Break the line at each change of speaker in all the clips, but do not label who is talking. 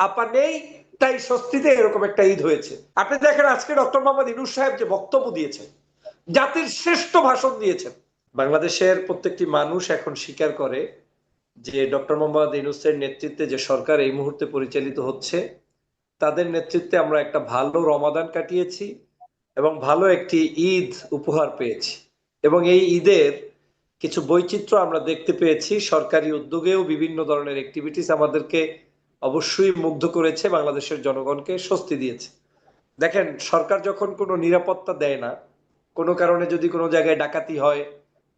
আপা নেই, তাই স্বস্তিতে এরকম একটা ঈদ হয়েছে। আপনি দেখেন আজকে ডক্টর মোহাম্মদ ইনুস সাহেব যে বক্তব্য দিয়েছেন, জাতির শ্রেষ্ঠ ভাষণ দিয়েছেন। বাংলাদেশের প্রত্যেকটি মানুষ এখন স্বীকার করে যে ডক্টর মোহাম্মদ ইনুসের নেতৃত্বে যে সরকার এই মুহূর্তে পরিচালিত হচ্ছে, তাদের নেতৃত্বে আমরা একটা ভালো রমাদান কাটিয়েছি এবং ভালো একটি ঈদ উপহার পেয়েছি। এবং এই ঈদের কিছু বৈচিত্র্য আমরা দেখতে পেয়েছি। সরকারি উদ্যোগেও বিভিন্ন ধরনের অ্যাক্টিভিটিস আমাদেরকে অবশ্যই মুগ্ধ করেছে বাংলাদেশের জনগণকে স্বস্তি দিয়েছে। দেখেন, সরকার যখন কোনো নিরাপত্তা দেয় না, কোনো কারণে যদি কোনো জায়গায় ডাকাতি হয়,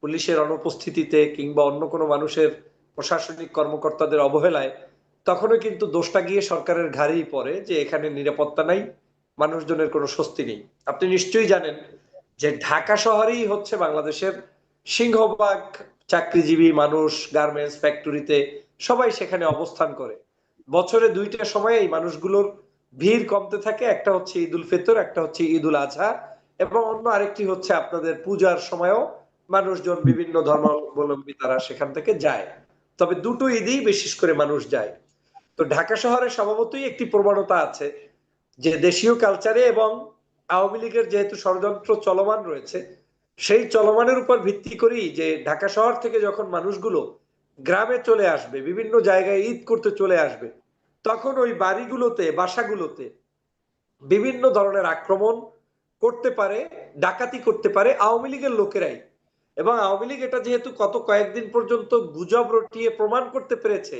পুলিশের অনুপস্থিতিতে কিংবা অন্য কোনো মানুষের প্রশাসনিক কর্মকর্তাদের অবহেলায়, তখনও কিন্তু দোষটা গিয়ে সরকারের ঘাড়েই পড়ে যে এখানে নিরাপত্তা নাই, মানুষজনের কোনো স্বস্তি নেই। আপনি নিশ্চয়ই জানেন যে ঢাকা শহরেই হচ্ছে বাংলাদেশের সিংহভাগ চাকরিজীবী মানুষ, গার্মেন্টস, ফ্যাক্টরিতে সবাই সেখানে অবস্থান করে। বছরে দুইটা সময় এই মানুষগুলোর ভিড় কমতে থাকে। একটা হচ্ছে ঈদ উল ফিতর, একটা হচ্ছে ঈদ উল আজহা এবং অন্য আরেকটি হচ্ছে আপনাদের পূজার সময়ও মানুষজন বিভিন্ন ধর্মাবলম্বী তারা সেখান থেকে যায়। তবে দুটো ঈদেই বিশেষ করে মানুষ যায়। তো ঢাকা শহরে স্বভাবতই একটি প্রবণতা আছে যে দেশীয় কালচারে এবং আওয়ামী লীগের যেহেতু ষড়যন্ত্র চলমান রয়েছে, সেই চলমানের উপর ভিত্তি করেই যে ঢাকা শহর থেকে যখন মানুষগুলো গ্রামে চলে আসবে, বিভিন্ন জায়গায় ঈদ করতে চলে আসবে তখন ওই বাড়িগুলোতে, বাসাগুলোতে বিভিন্ন ধরনের আক্রমণ করতে পারে, ডাকাতি করতে পারে আওয়ামী লীগের লোকেরাই। এবং আওয়ামী লীগ এটা যেহেতু কত কয়েকদিন পর্যন্ত গুজব রটিয়ে প্রমাণ করতে পেরেছে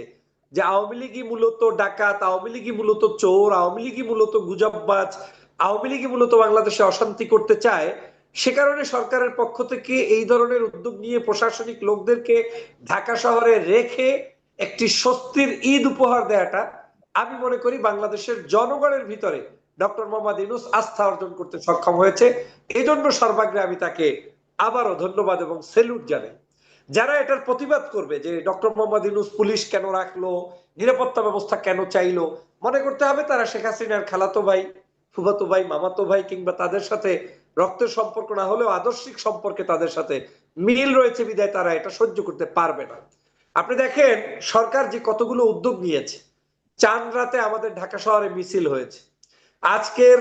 যে আওয়ামী লীগই মূলত ডাকাত, আওয়ামী লীগই মূলত চোর, আওয়ামী লীগই মূলত গুজববাজ, আওয়ামী লীগই মূলত বাংলাদেশে অশান্তি করতে চায়, সে কারণে সরকারের পক্ষ থেকে এই ধরনের উদ্যোগ নিয়ে প্রশাসনিক লোকদেরকে ঢাকা শহরে রেখে একটি স্বস্তির ঈদ উপহার দেয়াটা আমি মনে করি বাংলাদেশের জনগণের ভিতরে ডক্টর মোহাম্মদ ইনুস আস্থা অর্জন করতে সক্ষম হয়েছে। এই জন্য সর্বাগ্রে আমি তাকে আবারও ধন্যবাদ এবং সেলুট জানাই। যারা এটার প্রতিবাদ করবে যে ডক্টর মোহাম্মদ ইনুস পুলিশ কেন রাখল, নিরাপত্তা ব্যবস্থা কেন চাইলো, মনে করতে হবে তারা শেখ হাসিনার খালাতো ভাই, ফুফাতো ভাই, মামাতো ভাই কিংবা তাদের সাথে রক্তের সম্পর্ক না হলেও আদর্শিক সম্পর্কে তাদের সাথে মিল রয়েছে বিদায় তারা এটা সহ্য করতে পারবে না। আপনি দেখেন সরকার যে কতগুলো উদ্যোগ নিয়েছে চান রাতে আমাদের ঢাকা শহরে মিছিল হয়েছে। আজকের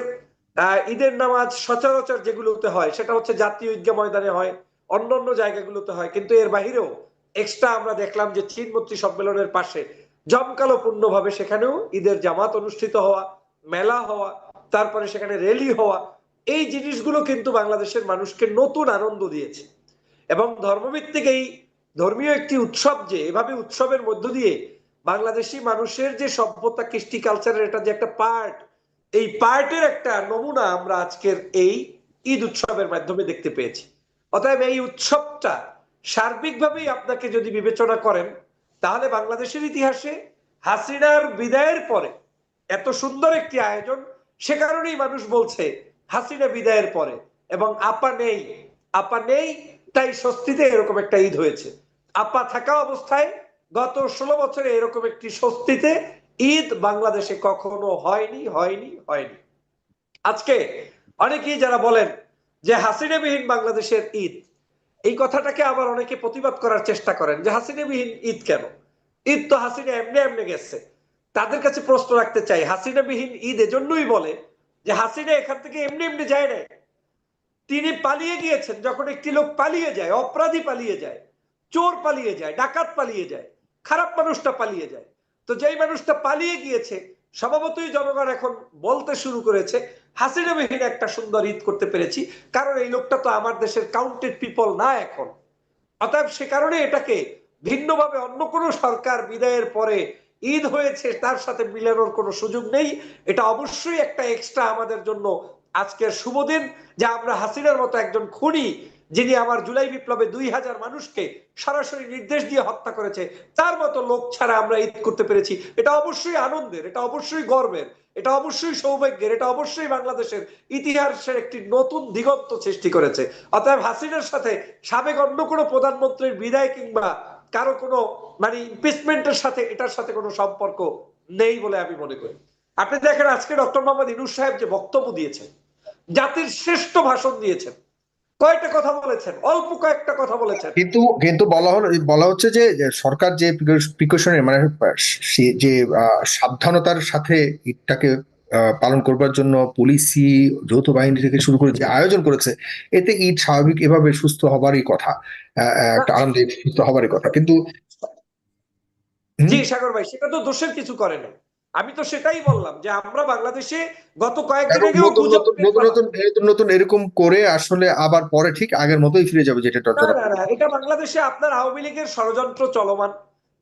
ঈদের নামাজ সচরাচর যেগুলোতে হয়, সেটা হচ্ছে জাতীয় ঈদগাহ ময়দানে হয় অন্য অন্য জায়গাগুলোতে হয়। কিন্তু এর বাহিরেও এক্সট্রা আমরা দেখলাম যে চীনমন্ত্রী সম্মেলনের পাশে জমকালো পূর্ণভাবে সেখানেও ঈদের জামাত অনুষ্ঠিত হওয়া, মেলা হওয়া, তারপরে সেখানে র্যালি হওয়া, এই জিনিসগুলো কিন্তু বাংলাদেশের মানুষকে নতুন আনন্দ দিয়েছে। এবং ধর্মভিত্তিক এই ধর্মীয় একটি উৎসব যে, এভাবে উৎসবের মধ্য দিয়ে বাংলাদেশি মানুষের যে সভ্যতা, কৃষ্টি কালচারের এটা যে একটা পার্ট এই পার্টের একটা নমুনা আমরা আজকের এই ঈদ উৎসবের মাধ্যমে দেখতে পেয়েছি। অতএব এই উৎসবটা সার্বিকভাবেই আপনাকে যদি বিবেচনা করেন, তাহলে বাংলাদেশের ইতিহাসে হাসিনার বিদায়ের পরে এত সুন্দর একটি আয়োজন, সে কারণেই মানুষ বলছে হাসিনা বিদায়ের পরে এবং আপা নেই আপা নেই, তাই স্বস্তিতে এরকম একটা ঈদ হয়েছে। আপা থাকা অবস্থায় গত ষোলো বছরে এরকম একটি স্বস্তিতে ঈদ বাংলাদেশে কখনো হয়নি হয়নি হয়নি। আজকে অনেকেই যারা বলেন যে হাসিনাবিহীন বাংলাদেশের ঈদ, এই কথাটাকে আবার অনেকে প্রতিবাদ করার চেষ্টা করেন যে হাসিনাবিহীন ঈদ কেন? ঈদ তো হাসিনা এমনি এমনি গেছে। তাদের কাছে প্রশ্ন রাখতে চাই, হাসিনাবিহীন ঈদ এজন্যই বলে যে হাসিনা এখান থেকে এমনি এমনি যায় না তিনি পালিয়ে গিয়েছেন, যখন একটি লোক পালিয়ে যায়, অপরাধী পালিয়ে যায়, চোর পালিয়ে যায়, ডাকাত পালিয়ে যায় খারাপ মানুষটা পালিয়ে যায়। তো যেই মানুষটা পালিয়ে গিয়েছে, স্বভাবতই জনগণ এখন বলতে শুরু করেছে, হাসিনাবিহীন একটা সুন্দর ঈদ করতে পেরেছি, কারণ এই লোকটা তো আমার দেশের কাউন্টেড পিপল না এখন। অতএব সে কারণে এটাকে ভিন্নভাবে অন্য কোনো সরকার বিদায়ের পরে ঈদ হয়েছে, তার সাথে মিলানোর কোনো সুযোগ নেই। এটা অবশ্যই একটা এক্সট্রা আমাদের জন্য আজকের শুভ দিন, যে আমরা হাসিনার মতো একজন খুনি যিনি আমার জুলাই বিপ্লবে দুই হাজার মানুষকে সরাসরি নির্দেশ দিয়ে হত্যা করেছে, তার মতো লোক ছাড়া আমরা ঈদ করতে পেরেছি। এটা অবশ্যই আনন্দের, এটা অবশ্যই গর্বের, এটা অবশ্যই সৌভাগ্যের, এটা অবশ্যই বাংলাদেশের ইতিহাসের একটি নতুন দিগন্ত সৃষ্টি করেছে। অতএব হাসিনার সাথে সাবেক অন্য কোনো প্রধানমন্ত্রীর বিদায় কিংবা কারও কোনো মানে ইমপিচমেন্টের সাথে এটার সাথে কোনো সম্পর্ক নেই বলে আমি মনে করি। আপনি দেখেন আজকে ডক্টর মোহাম্মদ ইনুস সাহেব যে বক্তব্য দিয়েছেন, জাতির শ্রেষ্ঠ ভাষণ দিয়েছেন কয়টা কথা বলেছেন? অল্প কয়েকটা কথা বলেছেন।
কিন্তু কিন্তু বলা হলো বলা হচ্ছে যে সরকার যে প্রিকশনের মানে যে সাবধানতার সাথে পালন করবার জন্য পুলিশি যৌথ বাহিনী থেকে শুরু করে যে আয়োজন করেছে এতে ঈদ স্বাভাবিক এভাবে সুস্থ হবারই কথা। একটা আনন্দে সুস্থ হবারই কথা। কিন্তু
জি সাগর ভাই সেটা তো দোষের কিছু করে না আমি তো সেটাই বললাম যে আমরা বাংলাদেশে গত কয়েকদিন আগেও
নতুন নতুন এরকম করে আসলে আবার পরে ঠিক আগের মতোই ফিরে যাবে যেটা
এটা বাংলাদেশে আপনার আওয়ামী লীগের ষড়যন্ত্র চলমান।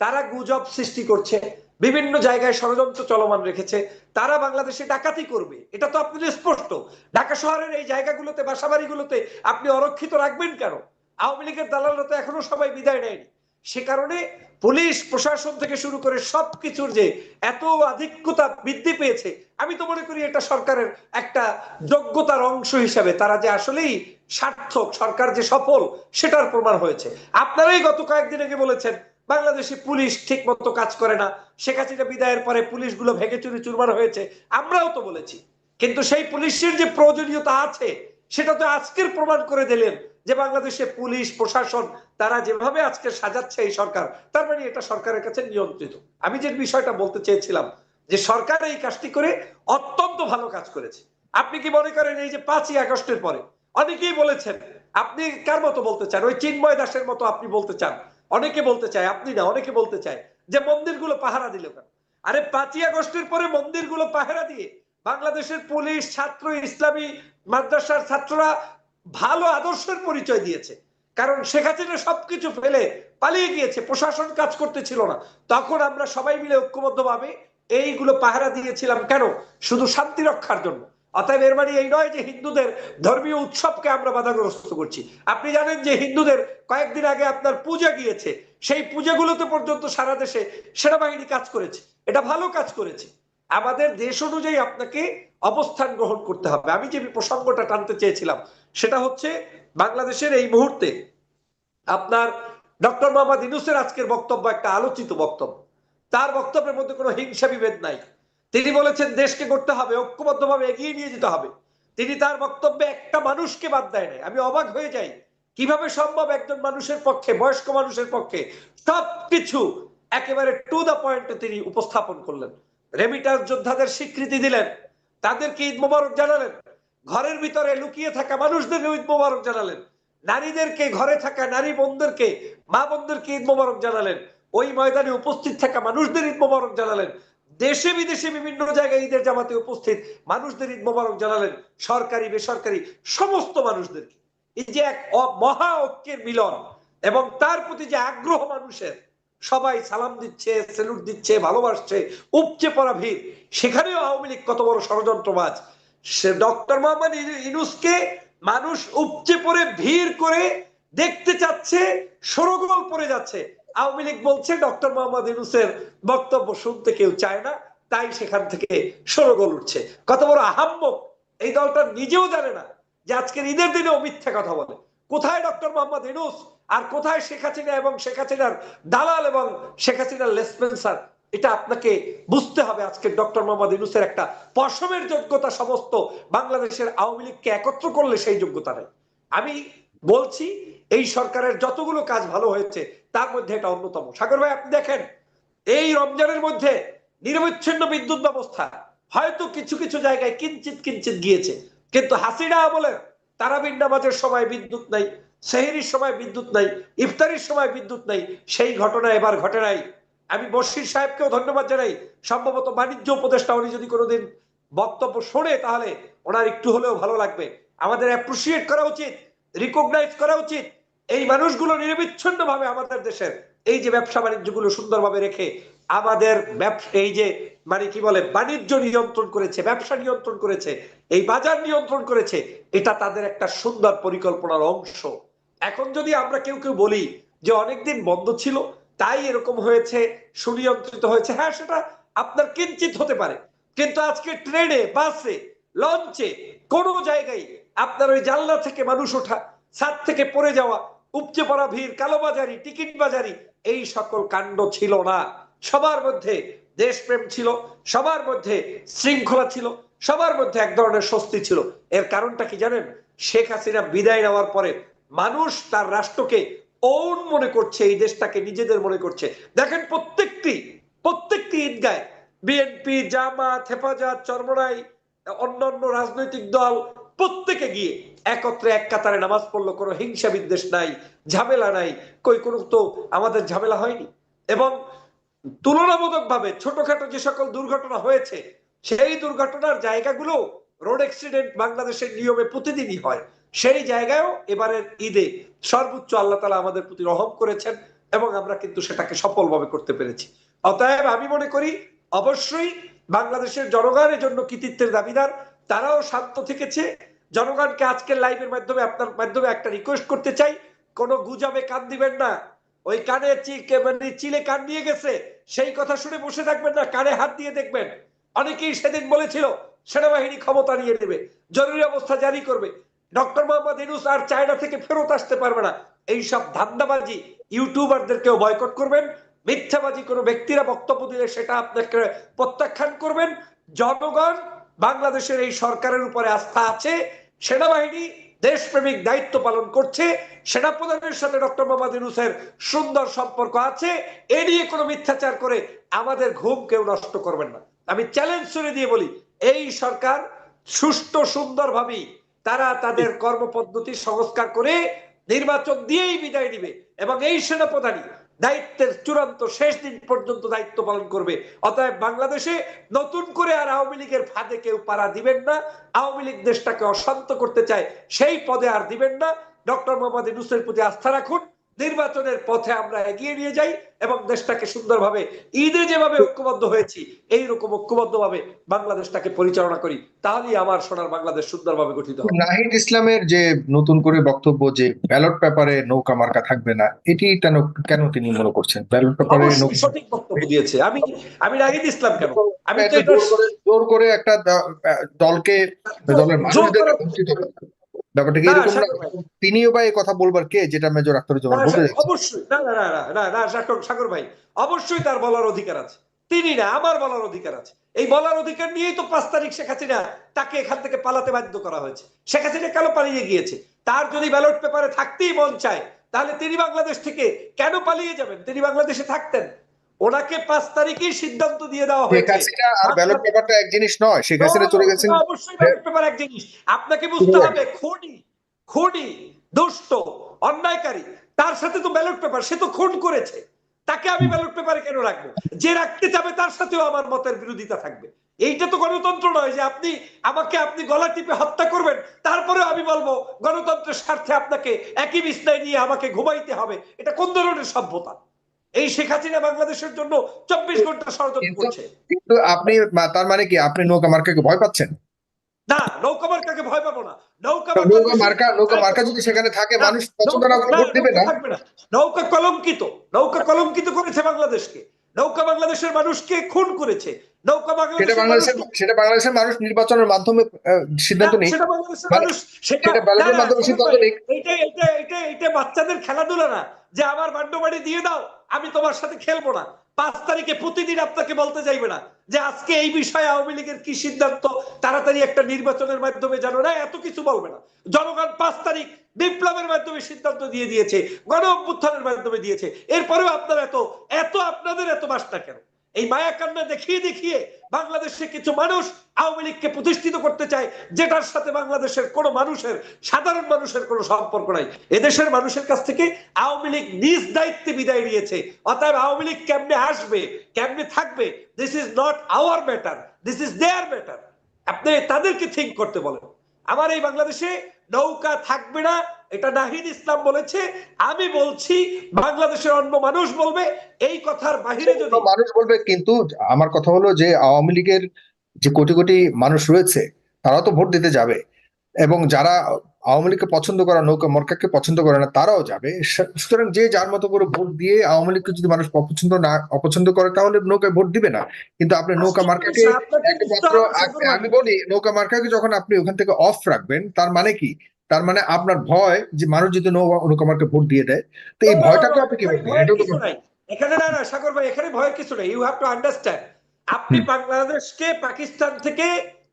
তারা গুজব সৃষ্টি করছে বিভিন্ন জায়গায় ষড়যন্ত্র চলমান রেখেছে। তারা বাংলাদেশে ডাকাতি করবে এটা তো আপনাদের স্পষ্ট। ঢাকা শহরের এই জায়গাগুলোতে বাসাবাড়িগুলোতে আপনি অরক্ষিত রাখবেন কেন? আওয়ামী লীগের দালালরা তো এখনও সবাই বিদায় নেয়নি। সে কারণে পুলিশ, প্রশাসন থেকে শুরু করে সবকিছুর যে এত আধিক্যতা বৃদ্ধি পেয়েছে, আমি তো মনে করি এটা সরকারের একটা যোগ্যতার অংশ হিসাবে। তারা যে আসলেই সার্থক, সরকার যে সফল, সেটার প্রমাণ হয়েছে। আপনারাই গত কয়েকদিন আগে বলেছেন, বাংলাদেশে পুলিশ ঠিক মতো কাজ করে না। শেখ হাসিনা বিদায়ের পরে পুলিশগুলো ভেঙে চুরি চুরমার হয়েছে, আমরাও তো বলেছি। কিন্তু সেই পুলিশের যে প্রয়োজনীয়তা আছে, সেটা তো আজকের প্রমাণ করে দিলেন যে বাংলাদেশে পুলিশ, প্রশাসন, তারা যেভাবে আজকে সাজাচ্ছে এই সরকার, তার মানে এটা সরকারের কাছে নিয়ন্ত্রিত। আমি যে বিষয়টা বলতে চেয়েছিলাম, যে সরকার এই কাজটি করে অত্যন্ত ভালো কাজ করেছে। আপনি কি মনে করেন এই যে পাঁচই আগস্টের পরে? অনেকেই বলেছেন, আপনি কার মতো বলতে চান? ওই চিন্ময় দাসের মতো আপনি বলতে চান? অনেকে বলতে চায়, আপনি না, অনেকে বলতে চায় যে মন্দিরগুলো পাহারা দিল কেন? আরে পাঁচই আগস্টের পরে মন্দিরগুলো পাহারা দিয়ে বাংলাদেশের পুলিশ, ছাত্র, ইসলামী, মাদ্রাসার ছাত্ররা ভালো আদর্শের পরিচয় দিয়েছে। কারণ শেখ হাসিনা সবকিছু ফেলে পালিয়ে গিয়েছে, প্রশাসন কাজ করতে ছিল না। তখন আমরা সবাই মিলে ঐক্যবদ্ধভাবে এইগুলো পাহারা দিয়েছিলাম কেন? শুধু শান্তি রক্ষার জন্য। অতএব এর মানে এই নয় যে হিন্দুদের ধর্মীয় উৎসবকে আমরা বাধাগ্রস্ত করছি। আপনি জানেন যে হিন্দুদের কয়েকদিন আগে আপনার পূজা গিয়েছে। সেই পূজাগুলোতে পর্যন্ত সারা দেশে সেনাবাহিনী কাজ করেছে। এটা ভালো কাজ করেছে। আমাদের দেশ অনুযায়ী আপনাকে অবস্থান গ্রহণ করতে হবে। আমি যে প্রসঙ্গটা টানতে চেয়েছিলাম, সেটা হচ্ছে বাংলাদেশের এই মুহূর্তে আপনার ডক্টর মোহাম্মদ ইনুসের আজকের বক্তব্য একটা আলোচিত বক্তব্য। তার বক্তব্যের মধ্যে কোনো হিংসা বিভেদ নাই। তিনি বলেছেন, দেশকে করতে হবে, ঐক্যবদ্ধভাবে এগিয়ে নিয়ে যেতে হবে। তিনি তার বক্তব্যে একটা মানুষকে বাদ দেয় নাই। আমি অবাক হয়ে যাই। কীভাবে সম্ভব একজন মানুষের পক্ষে, বয়স্ক মানুষের পক্ষে সবকিছু একেবারে টু দা পয়েন্টে তিনি উপস্থাপন করলেন? রেমিটার যোদ্ধাদের স্বীকৃতি দিলেন। তাদেরকে ঈদ মোবারক জানালেন। ঘরের ভিতরে লুকিয়ে থাকা মানুষদের ঈদ মোবারক জানালেন। নারীদেরকে, ঘরে থাকা নারী বোনদেরকে মা বোনদেরকে ঈদ মোবারক জানালেন। ওই ময়দানে উপস্থিত থাকা মানুষদের ঈদ মোবারক জানালেন। দেশে বিদেশে বিভিন্ন জায়গায় ঈদের জামাতে উপস্থিত মানুষদের ঈদ মোবারক জানালেন। সরকারি, বেসরকারি, সমস্ত মানুষদেরকে। এই যে এক মহা ঐক্যের মিলন এবং তার প্রতি যে আগ্রহ মানুষের সবাই সালাম দিচ্ছে সেলুট দিচ্ছে, ভালোবাসছে, উপচে পড়া ভিড়। সেখানেও আওয়ামী লীগ কত বড় ষড়যন্ত্রবাজ? সে ডক্টর মোহাম্মদ ইনুসকে মানুষ উপচে পড়ে, ভিড় করে দেখতে চাচ্ছে, সরগোল পড়ে যাচ্ছে। আওয়ামী লীগ বলছে, ডক্টর মোহাম্মদ ইউনুসের বক্তব্য শুনতে কেউ চায় না, তাই সেখান থেকে সরগোল উঠছে। কত বড় আহাম্মক! এই দলটা নিজেও জানে না যে আজকের ঈদের দিনেও মিথ্যা কথা বলে। কোথায় ডক্টর মোহাম্মদ ইউনুস? আর কোথায় শেখ হাসিনা এবং শেখ হাসিনার দালাল এবং শেখ হাসিনার লেসপেন্সার এটা আপনাকে বুঝতে হবে আজকে ডক্টর মোহাম্মদ ইউনুসের একটা পশমের যোগ্যতা সমস্ত বাংলাদেশের আওয়ামী লীগকে একত্র করলে সেই যোগ্যতা নেই। আমি বলছি, এই সরকারের যতগুলো কাজ ভালো হয়েছে, তার মধ্যে এটা অন্যতম। সাগর ভাই, আপনি দেখেন, এই রমজানের মধ্যে নিরবিচ্ছিন্ন বিদ্যুৎ ব্যবস্থা। হয়তো কিছু কিছু জায়গায় কিঞ্চিত কিঞ্চিত গিয়েছে। কিন্তু হাসিনা বলে তারাবিন নামাজের সময় বিদ্যুৎ নাই। সেহেরির সময় বিদ্যুৎ নাই, ইফতারির সময় বিদ্যুৎ নাই, সেই ঘটনা এবার ঘটে নাই। আমি বশির সাহেবকেও ধন্যবাদ জানাই। সম্ভবত বাণিজ্য উপদেষ্টা উনি যদি কোনোদিন বক্তব্য শোনে, তাহলে ওনার একটু হলেও ভালো লাগবে। আমাদের অ্যাপ্রিসিয়েট করা উচিত রিকগনাইজ করা উচিত। এই মানুষগুলো নিরবিচ্ছিন্ন ভাবে আমাদের দেশের এই যে ব্যবসা বাণিজ্যগুলো সুন্দরভাবে রেখে আমাদের এই যে মানে কি বলে, বাণিজ্য নিয়ন্ত্রণ করেছে, ব্যবসা নিয়ন্ত্রণ করেছে, এই বাজার নিয়ন্ত্রণ করেছে, এটা তাদের একটা সুন্দর পরিকল্পনার অংশ। এখন যদি আমরা কেউ কেউ বলি যে অনেকদিন বন্ধ ছিল, তাই এরকম হয়েছে, সুনিয়ন্ত্রিত হয়েছে হ্যাঁ সেটা আপনার কিঞ্চিত হতে পারে। কিন্তু আজকে ট্রেনে, বাসে, লঞ্চে, কোনো জায়গায় আপনার ওই জানলা থেকে মানুষ ওঠা, ছাদ থেকে পড়ে যাওয়া, উপচে পড়া ভিড়, কালোবাজারি, টিকিট বাজারি, এই সকল কাণ্ড ছিল না। সবার মধ্যে দেশপ্রেম ছিল, সবার মধ্যে শৃঙ্খলা ছিল, সবার মধ্যে এক ধরনের স্বস্তি ছিল। এর কারণটা কি জানেন? শেখ হাসিনা বিদায় নেওয়ার পরে মানুষ তার রাষ্ট্রকে ওন মনে করছে, এই দেশটাকে নিজেদের মনে করছে। দেখেন প্রত্যেকটি প্রত্যেকটি ঈদগায় বিএনপি, জামাত, হেফাজত চরমরাই অন্যান্য রাজনৈতিক দল প্রত্যেকে গিয়ে একত্রে এক কাতারে নামাজ পড়ল। কোনো হিংসা বিদ্বেষ নাই, ঝামেলা নাই, কই কোনো তো আমাদের ঝামেলা হয়নি। এবং তুলনামূলক ভাবে ছোটখাটো যে সকল দুর্ঘটনা হয়েছে, সেই দুর্ঘটনার জায়গাগুলো রোড অ্যাক্সিডেন্ট বাংলাদেশের নিয়মে প্রতিদিনই হয়। সেই জায়গায়ও এবারের ঈদে সর্বোচ্চ আল্লাহ তালা আমাদের প্রতি রহম করেছেন এবং আমরা কিন্তু সেটাকে সফলভাবে করতে পেরেছি। অতএব আমি মনে করি, অবশ্যই বাংলাদেশের জনগণের জন্য কৃতিত্বের দাবিদার, তারাও শান্ত থেকেছে। জনগণকে আজকের লাইভের মাধ্যমে আপনার মাধ্যমে একটা রিকোয়েস্ট করতে চাই, কোনো গুজবে কান দিবেন না। ওই কানে মানে চিলে কান নিয়ে গেছে, সেই কথা শুনে বসে থাকবেন না, কানে হাত দিয়ে দেখবেন। অনেকেই সেদিন বলেছিল, সেনাবাহিনী ক্ষমতা নিয়ে নেবে, জরুরি অবস্থা জারি করবে। ডক্টর মোহাম্মদ ইনুস আর চায়না থেকে ফেরত আসতে পারবে না। এইসব ধান্দাবাজি ইউটিউবারদেরকেও বয়কট করবেন, মিথ্যাবাজি কোনো ব্যক্তিরা বক্তব্য দিলে সেটা আপনাকে প্রত্যাখ্যান করবেন। জনগণ, বাংলাদেশের এই সরকারের উপরে আস্থা আছে, সেনাবাহিনী দেশপ্রেমিক দায়িত্ব পালন করছে, সেনাপ্রধানের সাথে ডক্টর মোহাম্মদ ইউনুসের সুন্দর সম্পর্ক আছে, এ নিয়ে কোনো মিথ্যাচার করে আমাদের ঘুম কেউ নষ্ট করবেন না। আমি চ্যালেঞ্জ ছুড়ে দিয়ে বলি, এই সরকার সুষ্ঠু সুন্দরভাবেই তারা তাদের কর্মপদ্ধতি সংস্কার করে নির্বাচন দিয়েই বিদায় নিবে এবং এই সেনাপ্রধানই দায়িত্বের চূড়ান্ত শেষ দিন পর্যন্ত দায়িত্ব পালন করবে। অতএব বাংলাদেশে নতুন করে আর আওয়ামী লীগের ফাঁদে কেউ পাড়া দিবেন না। আওয়ামী লীগ দেশটাকে অশান্ত করতে চায় সেই পদে আর দিবেন না। ডক্টর মোহাম্মদ ইনুসের প্রতি আস্থা রাখুন। নির্বাচনের পথে আমরা এগিয়ে নিয়ে যাই এবং দেশটাকে সুন্দরভাবে ঈদে যেভাবে ঐক্যবদ্ধ হয়েছি এই রকম ঐক্যবদ্ধভাবে বাংলাদেশটাকে পরিচালনা করি তাহলেই আমার সোনার বাংলাদেশ সুন্দরভাবে গঠিত হবে।
নাহিদ ইসলামের যে নতুন করে বক্তব্য যে ব্যালট পেপারে নৌকা মার্কা থাকবে না এটি কেন কেন তিনি মনে করছেন? ব্যালট পেপারে
সঠিক বক্তব্য দিয়েছে। আমি আমি নাহিদ ইসলাম কেন? আমি তো
জোর করে একটা দলকে দলের মানুষদের। ব্যাপারটা কি এরকম তিনিও বা কথা বলবার কে? যেটা মেজর আখতারুজ্জামান
না,
বলতে
অবশ্যই। না না না না না না সাগর সাগর ভাই অবশ্যই তার বলার অধিকার আছে। তিনি না আমার বলার অধিকার আছে। এই বলার অধিকার নিয়েই তো পাঁচ তারিখ শেখ হাসিনা তাকে এখান থেকে পালাতে বাধ্য করা হয়েছে। শেখ হাসিনা কেন পালিয়ে গিয়েছে? তার যদি ব্যালট পেপারে থাকতেই মন চায় তাহলে তিনি বাংলাদেশ থেকে কেন পালিয়ে যাবেন? তিনি বাংলাদেশে থাকতেন। ওনাকে পাঁচ তারিখেই সিদ্ধান্ত দিয়ে দেওয়া হয়েছে।
আর ব্যালট পেপারটা এক জিনিস নয় শেখ হাসিনা চলে গেছেন
অবশ্যই ব্যালট পেপার এক জিনিস। আপনাকে বুঝতে হবে খুনি খুনি দুষ্ট অন্যায়কারী তার সাথে তো ব্যালট পেপার সে তো খুন করেছে। তাকে আমি ব্যালট পেপারে কেন রাখব? যে রাখতে যাবে তার সাথেও আমার মতের বিরোধিতা থাকবে। এইটা তো গণতন্ত্র নয় যে আপনি আমাকে আপনি গলা টিপে হত্যা করবেন তারপরে আমি বলব গণতন্ত্রের স্বার্থে আপনাকে একই বিছনায় নিয়ে আমাকে ঘুমাইতে হবে। এটা কোন ধরনের সভ্যতা? এই শেখ হাসিনা বাংলাদেশের জন্য চব্বিশ ঘণ্টা ষড়যন্ত্র করছে।
কিন্তু আপনি তার মানে কি আপনি নৌকা মার্কাকে ভয় পাচ্ছেন?
না নৌকা মার্কাকে ভয় পাবো না। নৌকা
নৌকা মার্কা নৌকা মার্কা যদি সেখানে থাকে মানুষ পছন্দ না করে ভোট দিবে না?
নৌকা থাকবে না। নৌকা কলঙ্কিত। নৌকা কলঙ্কিত করেছে বাংলাদেশকে। নৌকা বাংলাদেশের মানুষকে খুন করেছে। নৌকা
সেটা
বাংলাদেশের
বাংলাদেশের সেটা বাংলাদেশের মানুষ নির্বাচনের মাধ্যমে সিদ্ধান্ত নেই
সেটা বাংলাদেশের
মানে-
মানুষ সেটা
মাধ্যমে সিদ্ধান্ত
এইটা বাচ্চাদের খেলাধুলা না। যে আমার বাড্ড বাড়ি দিয়ে দাও আমি তোমার সাথে খেলব না। পাঁচ তারিখে প্রতিদিন আপনাকে বলতে চাইবে না যে আজকে এই বিষয়ে আওয়ামী লীগের কি সিদ্ধান্ত। তাড়াতাড়ি একটা নির্বাচনের মাধ্যমে জানো না এত কিছু বলবে না। জনগণ পাঁচ তারিখ বিপ্লবের মাধ্যমে সিদ্ধান্ত দিয়ে দিয়েছে গণ অভ্যুত্থানের মাধ্যমে দিয়েছে। এরপরেও আপনারা এত এত আপনাদের এত বাসটা কেন? এই মায়া কান্না দেখিয়ে দেখিয়ে বাংলাদেশে কিছু মানুষ আওয়ামী লীগকে প্রতিষ্ঠিত করতে চায়, যেটার সাথে বাংলাদেশের কোনো মানুষের, সাধারণ মানুষের কোনো সম্পর্ক নাই। এদেশের মানুষের কাছ থেকে আওয়ামী লীগ নিজ দায়িত্বে বিদায় নিয়েছে। অতএব আওয়ামী লীগ কেমনে আসবে, কেমনে থাকবে this is not our matter this is their matter আপনি তাদেরকে থিঙ্ক করতে বলেন। আমার এই বাংলাদেশে নৌকা থাকবে না এটা নাহিদ ইসলাম বলেছে আমি বলছি বাংলাদেশের অন্য মানুষ বলবে এই কথার বাহিরে যদি
মানুষ বলবে কিন্তু আমার কথা হলো যে আওয়ামী লীগের যে কোটি কোটি মানুষ রয়েছে তারাও তো ভোট দিতে যাবে। এবং যারা আওয়ামী লীগকে পছন্দ করা নৌকা মরকাকে পছন্দ করে না তারাও যাবে। সুতরাং যে যার মতো করে ভোট দিয়ে আওয়ামী লীগকে যদি মানুষ অপছন্দ না অপছন্দ করে তাহলে নৌকায় ভোট দিবে না। কিন্তু আপনি নৌকা মার্কাকে। আমি বলি নৌকা মার্কাকে যখন আপনি ওখান থেকে অফ রাখবেন তার মানে কি? তার মানে আপনার ভয় যে মানুষ যদি নৌ- অনুকুমারকে ভোট দিয়ে দেয় তো এই ভয়টাকে আপনি কীভাবে।
এখানে না না সাগর ভাই এখানে ভয় কিছু নেই। ইউ হ্যাভ টু আন্ডারস্ট্যান্ড আপনি বাংলাদেশকে পাকিস্তান থেকে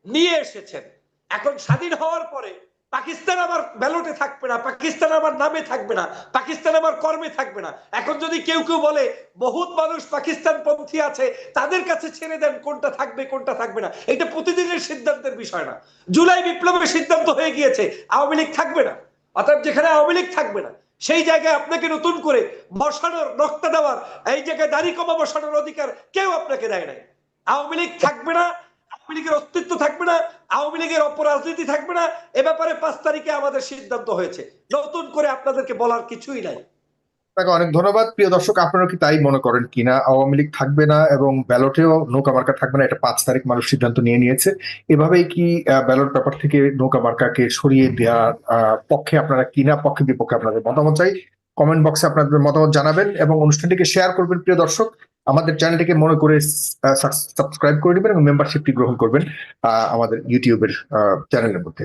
নিয়ে এসেছেন। এখন স্বাধীন হওয়ার পরে পাকিস্তান আমার ব্যালটে থাকবে না, পাকিস্তান আমার নামে থাকবে না, পাকিস্তান আমার কর্মে থাকবে না। এখন যদি কেউ কেউ বলে, বহুত মানুষ পাকিস্তান পন্থী আছে, তাদের কাছে ছেড়ে দেন কোনটা থাকবে কোনটা থাকবে না। এটা প্রতিদিনের সিদ্ধান্তের বিষয় না। জুলাই বিপ্লবের সিদ্ধান্ত হয়ে গিয়েছে, আওয়ামী লীগ থাকবে না। অর্থাৎ যেখানে আওয়ামী লীগ থাকবে না, সেই জায়গায় আপনাকে নতুন করে বসানোর, রক্ত দেওয়ার, এই জায়গায় দাড়ি কমা বসানোর অধিকার কেউ আপনাকে দেয় নাই। আওয়ামী লীগ থাকবে না আওয়ামী লীগের অস্তিত্ব থাকবে না, আওয়ামী লীগের অপরাজনীতি থাকবে না। এ ব্যাপারে পাঁচ তারিখে আমাদের সিদ্ধান্ত হয়েছে। নতুন করে আপনাদেরকে বলার কিছুই নাই।
আপনাকে অনেক ধন্যবাদ। প্রিয় দর্শক, আপনারা কি তাই মনে করেন কিনা? আওয়ামী লীগ থাকবে না এবং ব্যালটেও নৌকা মার্কা থাকবে না, এটা পাঁচ তারিখ মানুষ সিদ্ধান্ত নিয়ে নিয়েছে। এভাবেই কি ব্যালট পেপার থেকে নৌকা মার্কাকে সরিয়ে দেওয়ার পক্ষে আপনারা কিনা, পক্ষে বিপক্ষে আপনাদের মতামত চাই। কমেন্ট বক্সে আপনাদের মতামত জানাবেন এবং অনুষ্ঠানটিকে শেয়ার করবেন। প্রিয় দর্শক আমাদের চ্যানেলটিকে মনে করে সাবস্ক্রাইব করে নেবেন এবং মেম্বারশিপটি গ্রহণ করবেন আমাদের ইউটিউবের চ্যানেলের মধ্যে।